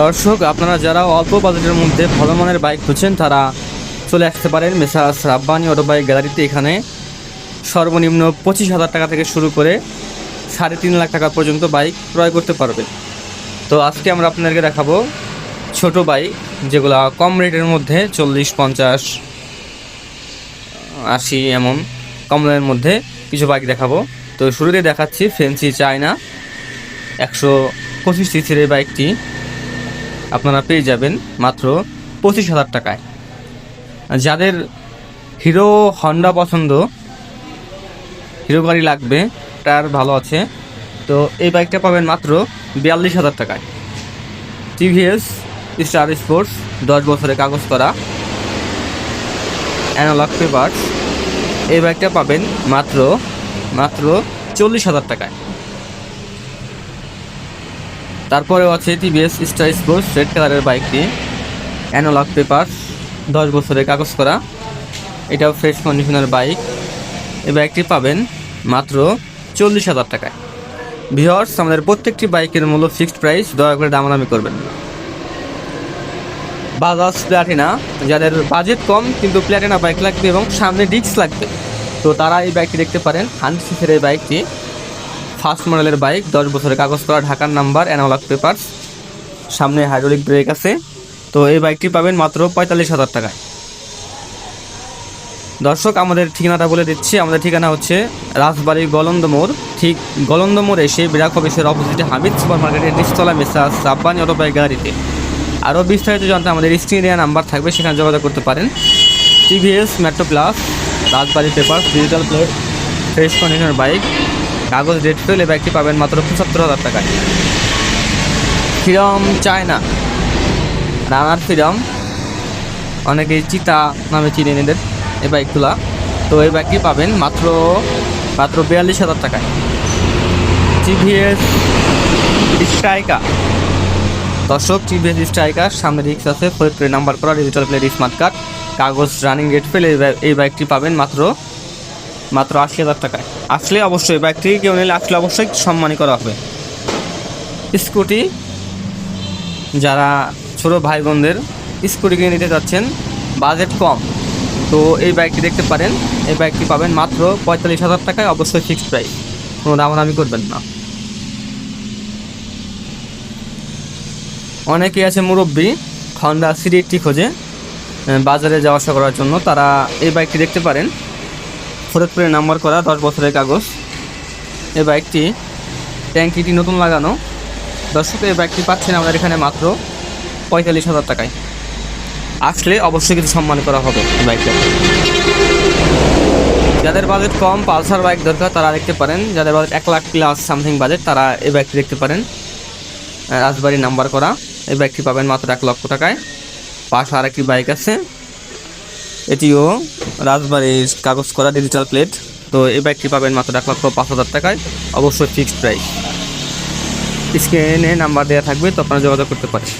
দর্শক, আপনারা যারা অল্প বাজেটের মধ্যে ভালো মানের বাইক খুঁজছেন, তারা চলে আসতে পারেন মেসার্স রাব্বানি অটো বাইক গ্যালারিতে। এখানে সর্বনিম্ন পঁচিশ হাজার টাকা থেকে শুরু করে সাড়ে তিন লাখ টাকা পর্যন্ত বাইক ক্রয় করতে পারবে তো আজকে আমরা আপনাদেরকে দেখাবো ছোট বাইক, যেগুলা কম রেটের মধ্যে চল্লিশ, পঞ্চাশ, আশি এমন কম দামের মধ্যে কিছু বাইক দেখাবো। তো শুরুতে দেখাচ্ছি ফেন্সি চায়না একশো পঁচিশ সিসির বাইকটি। আপনারা পেয়ে যাবেন মাত্র পঁচিশ হাজার টাকায়। যাদের হিরো হন্ডা পছন্দ, হিরো গাড়ি লাগবে, টায়ার ভালো আছে, তো এই বাইকটা পাবেন মাত্র বিয়াল্লিশ হাজার টাকায়। টিভিএস, স্টার স্পোর্টস, দশ বছরের কাগজ করা, অ্যানালগ পেপার এই বাইকটা পাবেন মাত্র মাত্র চল্লিশ হাজার টাকায়। তারপরেও আছে টিভিএস স্টার স্পোর্টস রেড কালারের বাইকটি অ্যানালগ পেপার দশ বছরের কাগজ করা। এটাও ফ্রেশ কন্ডিশনের বাইক এই বাইকটি পাবেন মাত্র চল্লিশ হাজার টাকায়। ভিওর্স আমাদের প্রত্যেকটি বাইকের মূল্য ফিক্সড প্রাইস দয়া করে দামাদামি করবেন। বাজাজ প্ল্যাটিনা যাদের বাজেট কম, কিন্তু প্ল্যাটিনা বাইক লাগবে এবং সামনে ডিস্ক লাগবে। তো তারা এই বাইকটি দেখতে পারেন। হান্ড্রেড এই বাইকটি ফার্স্ট মডেলের বাইক, দশ বছরের কাগজ করা ঢাকার নাম্বার অ্যানালগ পেপারস সামনে হাইড্রোলিক ব্রেক আছে। তো এই বাইকটি পাবেন মাত্র পঁয়তাল্লিশ হাজার টাকায়। দর্শক, আমাদের ঠিকানাটা বলে দিচ্ছি। আমাদের ঠিকানা হচ্ছে রাজবাড়ি গলন্দ মোড়। ঠিক গলন্দ মোড় এসে বিরাক অফিসের অপোজিটে হামিদ সুপার মার্কেটের নিচতলা মেসা সাব্বানি অটো বাইক গ্যালারিতে। আরও বিস্তারিত জানতে আমাদের স্ক্রিনে দেওয়া নাম্বার থাকবে, সেখানে যোগাযোগ করতে পারেন। TVS, metro plus, Rajbari paper, digital plate fresh কন্ডিশনের বাইক। কাগজ রেড ফেল বাইকটি পাবেন মাত্র পঁচাত্তর হাজার টাকায়। ফিরম চায়না। রানার ফিরম অনেকেই চিতা নামে চিনে নেদের এই বাইকগুলা তো এই বাইকটি পাবেন মাত্র মাত্র বিয়াল্লিশ হাজার টাকায়। টিভিএস স্ট্রাইকা দর্শক টিভিএস স্ট্রাইকার সামনে রিক্স আছে। ফরিদপুরের নাম্বার করা ডিজিটাল প্লেট স্মার্ট কার্ড কাগজ রানিং রেট ফেলে এই বাইকটি পাবেন মাত্র মাত্র আশি হাজার টাকায়। আসলে অবশ্যই বাইকটি কেউ নিলে আসলে অবশ্যই সম্মানী করা হবে। স্কুটি, যারা ছোটো ভাই বোনদের স্কুটি কিনে নিতে যাচ্ছেন, বাজেট কম। তো এই বাইকটি দেখতে পারেন, এই বাইকটি পাবেন মাত্র পঁয়তাল্লিশ হাজার টাকায়, অবশ্যই ফিক্সড প্রাইস কোনো দামাদামি করবেন না। অনেকেই আছে মুরব্বী হন্ডা সিডি এইটটি খোঁজে বাজারে যাওয়া আসা করার জন্য। তারা এই বাইকটি দেখতে পারেন। ফরিদপুরের নাম্বার করা দশ বছরের কাগজ। এই বাইকটি ট্যাঙ্কিটি নতুন লাগানো। দর্শক, এই বাইকটি পাচ্ছেন আমাদের এখানে মাত্র পঁয়তাল্লিশ হাজার টাকায়। আসলে অবশ্যই কিছু সম্মান করা হবে বাইকটা। যাদের বাজেট কম, পালসার বাইক দরকার, তারা দেখতে পারেন। যাদের বাজেট এক লাখ প্লাস সামথিং বাজেট তারা এই বাইকটি দেখতে পারেন। রাজবাড়ি নাম্বার করা। এই বাইকটি পাবেন মাত্র এক লক্ষ টাকায়। পাশে আরেকটি বাইক আছে। এটিও রাজবাড়ির কাগজ করা ডিজিটাল প্লেট তো এই বাইকটি পাবেন মাত্র এক লক্ষ পাঁচ হাজার টাকায়, অবশ্যই ফিক্সড প্রাইস স্ক্রিনে নাম্বার দেওয়া থাকবে, তো আপনারা যোগাযোগ করতে পারেন।